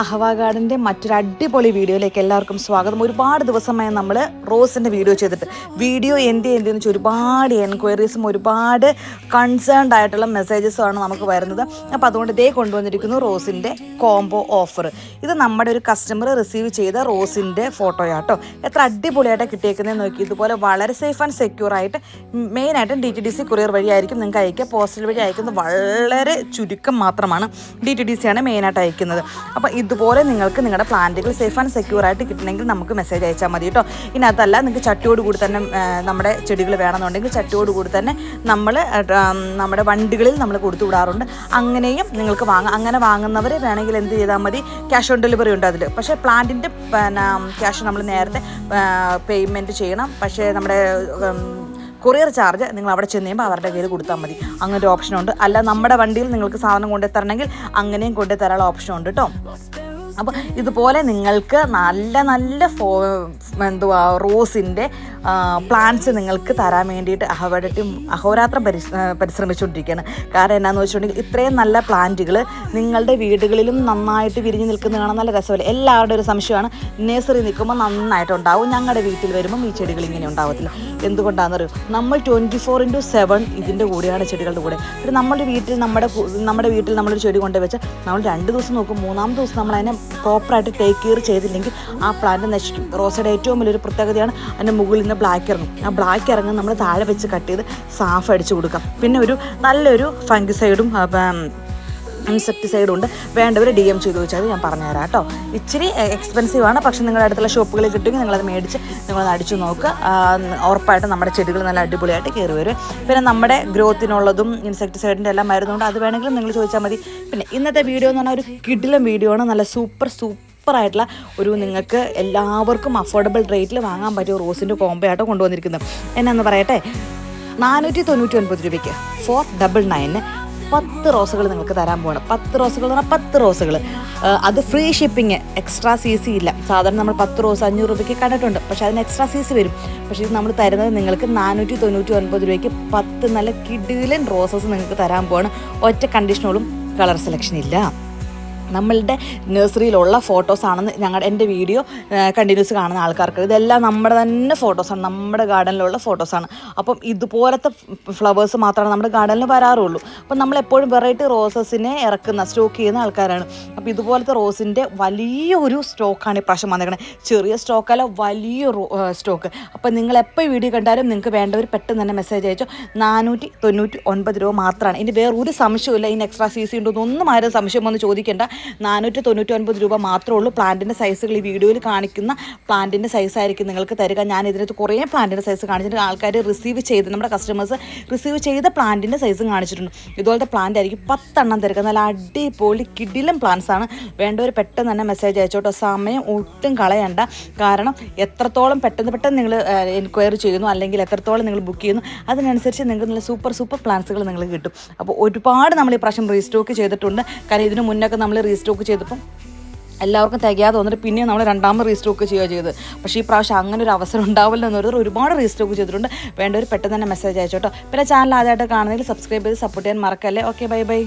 അഹവ ഗാർഡന്റെ മറ്റൊരു അടിപൊളി വീഡിയോയിലേക്ക് എല്ലാവർക്കും സ്വാഗതം. ഒരുപാട് ദിവസമായി നമ്മൾ റോസിന്റെ വീഡിയോ ചെയ്തിട്ട് വീഡിയോ എന്ത് എന്ത് വെച്ചാൽ ഒരുപാട് എൻക്വയറീസും ഒരുപാട് കൺസേൺഡ് ആയിട്ടുള്ള മെസ്സേജസും ആണ് നമുക്ക് വരുന്നത്. അപ്പോൾ അതുകൊണ്ട് ഇതേ കൊണ്ടുവന്നിരിക്കുന്നു റോസിന്റെ കോംബോ ഓഫർ ഇത് നമ്മുടെ ഒരു കസ്റ്റമർ റിസീവ് ചെയ്ത റോസിന്റെ ഫോട്ടോയാട്ടോ എത്ര അടിപൊളിയായിട്ട് കിട്ടിയേക്കുന്നതെന്ന് നോക്കി. ഇതുപോലെ വളരെ സേഫ് ആൻഡ് സെക്യൂർ ആയിട്ട് മെയിനായിട്ടും D T D C courier വഴിയായിരിക്കും നിങ്ങൾക്ക് അയക്കുക. പോസ്റ്റൽ വഴി അയക്കുന്നത് വളരെ ചുരുക്കം മാത്രമാണ്. ഡി ടി ഡി സി ആണ് മെയിനായിട്ട് അയക്കുന്നത്. അപ്പോൾ ഇതുപോലെ നിങ്ങൾക്ക് നിങ്ങളുടെ പ്ലാന്റുകൾ സേഫ് ആൻഡ് സെക്യൂർ ആയിട്ട് കിട്ടണമെങ്കിൽ നമുക്ക് മെസ്സേജ് അയച്ചാൽ മതി കേട്ടോ. ഇതിനകത്തല്ല നിങ്ങൾക്ക് ചട്ടിയോട് കൂടി തന്നെ നമ്മുടെ ചെടികൾ വേണമെന്നുണ്ടെങ്കിൽ ചട്ടിയോട് കൂടി തന്നെ നമ്മൾ നമ്മുടെ വണ്ടികളിൽ നമ്മൾ കൊടുത്തു വിടാറുണ്ട്. അങ്ങനെയും നിങ്ങൾക്ക് വാങ്ങാം. അങ്ങനെ വാങ്ങുന്നവർ വേണമെങ്കിൽ എന്ത് ചെയ്താൽ മതി? ക്യാഷ് ഓൺ ഡെലിവറി ഉണ്ട് അതിൽ പക്ഷേ പ്ലാന്റിന്റെ പിന്നെ ക്യാഷ് നമ്മൾ നേരത്തെ പേയ്മെന്റ് ചെയ്യണം. പക്ഷേ നമ്മുടെ കൊറിയർ ചാർജ് നിങ്ങൾ അവിടെ ചെന്ന് കഴിയുമ്പോൾ അവരുടെ കയ്യിൽ കൊടുത്താൽ മതി. അങ്ങനെ ഒരു ഓപ്ഷനുണ്ട് അല്ല നമ്മുടെ വണ്ടിയിൽ നിങ്ങൾക്ക് സാധനം കൊണ്ടുതരണമെങ്കിൽ അങ്ങനെയും കൊണ്ടുതരാനുള്ള ഓപ്ഷനുണ്ട് കേട്ടോ അപ്പോൾ ഇതുപോലെ നിങ്ങൾക്ക് നല്ല നല്ല ഫോ എന്തുവാ റോസിന്റെ പ്ലാന്റ്സ് നിങ്ങൾക്ക് തരാൻ വേണ്ടിയിട്ട് അഹോരാട്ടും അഹോരാത്രം പരിശ് പരിശ്രമിച്ചുകൊണ്ടിരിക്കുകയാണ്. കാരണം എന്നാന്ന് വെച്ചിട്ടുണ്ടെങ്കിൽ ഇത്രയും നല്ല പ്ലാന്റുകൾ നിങ്ങളുടെ വീടുകളിലും നന്നായിട്ട് വിരിഞ്ഞ് നിൽക്കുന്നതാണ് നല്ല രസമല്ലേ? എല്ലാവരുടെ ഒരു സംശയമാണ്. നേഴ്സറി നിൽക്കുമ്പോൾ നന്നായിട്ടുണ്ടാവും. ഞങ്ങളുടെ വീട്ടിൽ വരുമ്പം ഈ ചെടികൾ ഇങ്ങനെ ഉണ്ടാവത്തില്ല. എന്തുകൊണ്ടാണെന്നറിയോ നമ്മൾ ട്വന്റി ഫോർ ഇന്റു സെവൻ ഇതിന്റെ കൂടെയാണ് ചെടികളുടെ കൂടെ. ഒരു നമ്മുടെ വീട്ടിൽ നമ്മുടെ നമ്മുടെ വീട്ടിൽ നമ്മളൊരു ചെടി കൊണ്ടുവച്ചാൽ നമ്മൾ രണ്ട് ദിവസം നോക്കും മൂന്നാമത്തെ ദിവസം നമ്മൾ അതിനെ പ്രോപ്പറായിട്ട് ടേക്ക് കെയർ ചെയ്തില്ലെങ്കിൽ ആ പ്ലാന്റ് നശിക്കും. റോസയുടെ ഏറ്റവും വലിയൊരു പ്രത്യേകതയാണ് അതിന്റെ മുകളിൽ നിന്ന് ബ്ലാക്ക് ഇറങ്ങും. ആ ബ്ലാക്ക് ഇറങ്ങും നമ്മൾ താഴെ വെച്ച് കട്ട് ചെയ്ത് സാഫ് അടിച്ച് കൊടുക്കാം. പിന്നെ ഒരു നല്ലൊരു ഫംഗിസൈഡും ഇൻസെക്ടിസൈഡും ഉണ്ട് വേണ്ടവർ ഡി എം ചെയ്ത് വെച്ചാൽ ഞാൻ പറഞ്ഞുതരാം കേട്ടോ. ഇച്ചിരി എക്സ്പെൻസീവ് ആണ്. പക്ഷേ നിങ്ങളുടെ അടുത്തുള്ള ഷോപ്പുകളിൽ കിട്ടുമെങ്കിൽ നിങ്ങളത് മേടിച്ച് നിങ്ങളത് അടിച്ചു നോക്കുക ഉറപ്പായിട്ടും നമ്മുടെ ചെടികൾ നല്ല അടിപൊളിയായിട്ട് കയറി വരും. പിന്നെ നമ്മുടെ ഗ്രോത്തിനുള്ളതും ഇൻസെക്ടിസൈഡിന്റെ എല്ലാം മരുന്നുണ്ട്. അത് വേണമെങ്കിലും നിങ്ങൾ ചോദിച്ചാൽ മതി. പിന്നെ ഇന്നത്തെ വീഡിയോ എന്ന് പറഞ്ഞാൽ ഒരു കിടിലം വീഡിയോ ആണ്. നല്ല സൂപ്പർ സൂപ്പർ സൂപ്പറായിട്ടുള്ള ഒരു നിങ്ങൾക്ക് എല്ലാവർക്കും അഫോർഡബിൾ റേറ്റിൽ വാങ്ങാൻ പറ്റിയ റോസിന്റെ കോംബോ ആയിട്ട് കൊണ്ടുവന്നിരിക്കുന്നത്. എന്നാന്ന് പറയട്ടെ? നാനൂറ്റി തൊണ്ണൂറ്റി ഒൻപത് രൂപയ്ക്ക്. ഫോർ ഡബിൾ നയന് പത്ത് റോസുകൾ നിങ്ങൾക്ക് തരാൻ പോവാണ്. പത്ത് റോസുകൾ എന്ന് പറഞ്ഞാൽ പത്ത് റോസുകൾ അത് free shipping extra C C ഇല്ല. സാധാരണ നമ്മൾ പത്ത് റോസ് അഞ്ഞൂറ് രൂപയ്ക്ക് കണ്ടിട്ടുണ്ട്. പക്ഷേ അതിന് എക്സ്ട്രാ സി സി വരും. പക്ഷേ ഇത് നമ്മൾ തരുന്നത് നിങ്ങൾക്ക് നാനൂറ്റി തൊണ്ണൂറ്റി ഒൻപത് രൂപയ്ക്ക് പത്ത് നല്ല കിഡിലൻ റോസസ് നിങ്ങൾക്ക് തരാൻ പോവാണ്. ഒറ്റ കണ്ടീഷനോളും കളർ സെലക്ഷൻ ഇല്ല. നമ്മളുടെ നഴ്സറിയിലുള്ള ഫോട്ടോസ് ഫോട്ടോസാണെന്ന് ഞങ്ങളുടെ എന്റെ വീഡിയോ കണ്ടിന്യൂസ് കാണുന്ന ആൾക്കാർക്ക്. ഇതെല്ലാം നമ്മുടെ തന്നെ ഫോട്ടോസാണ് നമ്മുടെ ഗാർഡനിലുള്ള ഫോട്ടോസാണ് അപ്പം ഇതുപോലത്തെ ഫ്ലവേഴ്സ് മാത്രമാണ് നമ്മുടെ ഗാർഡനിൽ വരാറുള്ളൂ. അപ്പം നമ്മൾ എപ്പോഴും വെറൈറ്റി റോസസിനെ ഇറക്കുന്ന സ്റ്റോക്ക് ചെയ്യുന്ന ആൾക്കാരാണ്. അപ്പോൾ ഇതുപോലത്തെ റോസിന്റെ വലിയൊരു സ്റ്റോക്കാണ് ഇപ്രാവശ്യം വന്നേക്കണത് ചെറിയ സ്റ്റോക്കല്ല വലിയ സ്റ്റോക്ക് അപ്പം നിങ്ങൾ എപ്പോൾ വീഡിയോ കണ്ടാലും നിങ്ങൾക്ക് വേണ്ടവർ പെട്ടെന്ന് തന്നെ മെസ്സേജ് അയച്ചോ. നാനൂറ്റി തൊണ്ണൂറ്റി ഒൻപത് രൂപ മാത്രമാണ്. ഇനി വേറെ ഒരു സംശയമില്ല ഇതിന് എക്സ്ട്രാ സി സി ഉണ്ടോ എന്നൊന്നും ആരും സംശയം വന്ന് ചോദിക്കേണ്ട. നാനൂറ്റി തൊണ്ണൂറ്റി ഒൻപത് രൂപ മാത്രമേ ഉള്ളൂ പ്ലാന്റിന്റെ സൈസുകൾ ഈ വീഡിയോയിൽ കാണിക്കുന്ന പ്ലാന്റിന്റെ സൈസ് ആയിരിക്കും നിങ്ങൾക്ക് തരിക. ഞാൻ ഇതിനകത്ത് കുറേ പ്ലാന്റിന്റെ സൈസ് കാണിച്ചിട്ടുണ്ട്. ആൾക്കാർ റിസീവ് ചെയ്ത് നമ്മുടെ കസ്റ്റമേഴ്സ് റിസീവ് ചെയ്ത പ്ലാന്റിന്റെ സൈസും കാണിച്ചിട്ടുണ്ട്. ഇതുപോലത്തെ പ്ലാന്റ് ആയിരിക്കും പത്തെണ്ണം തരുക. നല്ല അടിപൊളി കിടിലും പ്ലാന്റ്സ് ആണ്. വേണ്ടവർ പെട്ടെന്ന് തന്നെ മെസ്സേജ് അയച്ചോട്ടോ. സമയം ഒട്ടും കളയണ്ട. കാരണം എത്രത്തോളം പെട്ടെന്ന് പെട്ടെന്ന് നിങ്ങൾ എൻക്വയറി ചെയ്യുന്നു അല്ലെങ്കിൽ എത്രത്തോളം നിങ്ങൾ ബുക്ക് ചെയ്യുന്നു അതിനനുസരിച്ച് നിങ്ങൾക്ക് നല്ല സൂപ്പർ സൂപ്പർ പ്ലാൻസുകൾ നിങ്ങൾ കിട്ടും. അപ്പോൾ ഒരുപാട് നമ്മൾ ഈ പ്രാവശ്യം റീസ്റ്റോക്ക് ചെയ്തിട്ടുണ്ട്. കാരണം ഇതിനു മുന്നൊക്കെ നമ്മൾ റീസ്റ്റോക്ക് ചെയ്തപ്പം എല്ലാവർക്കും തികയാതെ വന്നിട്ട് പിന്നെയും നമ്മൾ രണ്ടാമത് റീസ്റ്റോക്ക് ചെയ്യുക ചെയ്ത് പക്ഷേ ഈ പ്രാവശ്യം അങ്ങനെ ഒരു അവസരം ഉണ്ടാവില്ല എന്ന് പറഞ്ഞാൽ ഒരുപാട് റീസ്റ്റോക്ക് ചെയ്തിട്ടുണ്ട്. വേണ്ടവർ പെട്ടെന്ന് തന്നെ മെസ്സേജ് അയച്ചോട്ടോ. പിന്നെ ചാനൽ ആദ്യമായിട്ട് കാണുന്നതിൽ സബ്സ്ക്രൈബ് ചെയ്ത് സപ്പോർട്ട് ചെയ്യാൻ മറക്കല്ലേ. Okay bye bye